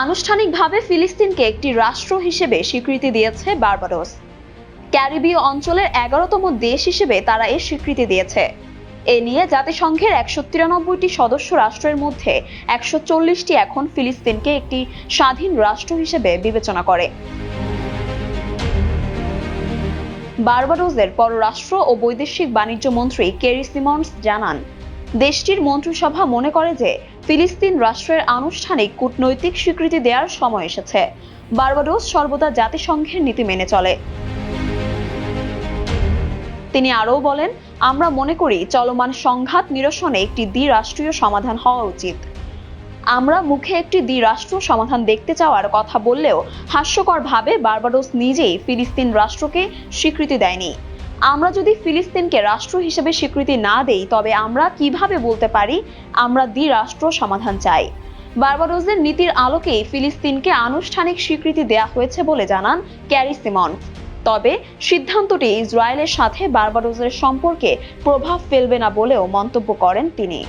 আনুষ্ঠানিকভাবে ফিলিস্তিনকে একটি রাষ্ট্র হিসেবে স্বীকৃতি দিয়েছে বার্বাডোস। ক্যারিবীয় অঞ্চলের এগারোতম দেশ হিসেবে তারা এর স্বীকৃতি দিয়েছে। এ নিয়ে জাতিসংঘের একশো তিরানব্বইটি সদস্য রাষ্ট্রের মধ্যে একশো চল্লিশটি এখন ফিলিস্তিনকে একটি স্বাধীন রাষ্ট্র হিসেবে বিবেচনা করে। বার্বাডোজের পররাষ্ট্র ও বৈদেশিক বাণিজ্য মন্ত্রী কেরি সিমন্স জানান, দেশটির মন্ত্রিসভা মনে করে যে ফিলিস্তিন রাষ্ট্রের আনুষ্ঠানিক কূটনৈতিক স্বীকৃতি দেওয়ার সময় এসেছে। বার্বাডোস সর্বদা জাতিসংঘের নীতি মেনে চলে। তিনি আরও বলেন, আমরা মনে করি চলমান সংঘাত নিরসনে একটি দ্বিরাষ্ট্রীয় সমাধান হওয়া উচিত। আমরা মুখে একটি দ্বিরাষ্ট্র সমাধান দেখতে চাওয়ার কথা বললেও হাস্যকরভাবে বার্বাডোস নিজেই ফিলিস্তিন রাষ্ট্রকে স্বীকৃতি দেয়নি। আমরা যদি ফিলিস্তিনকে রাষ্ট্র হিসেবে স্বীকৃতি না দেই, তবে আমরা কীভাবে বলতে পারি আমরা দ্বিরাষ্ট্র সমাধান চাই? বার্বাডোসের নীতির আলোকেই ফিলিস্তিনকে আনুষ্ঠানিক স্বীকৃতি দেয়া হয়েছে বলে জানান ক্যারি সিমন। তবে সিদ্ধান্তটি ইসরায়েলের সাথে বার্বাডোজের সম্পর্কে প্রভাব ফেলবে না বলেও মন্তব্য করেন তিনি।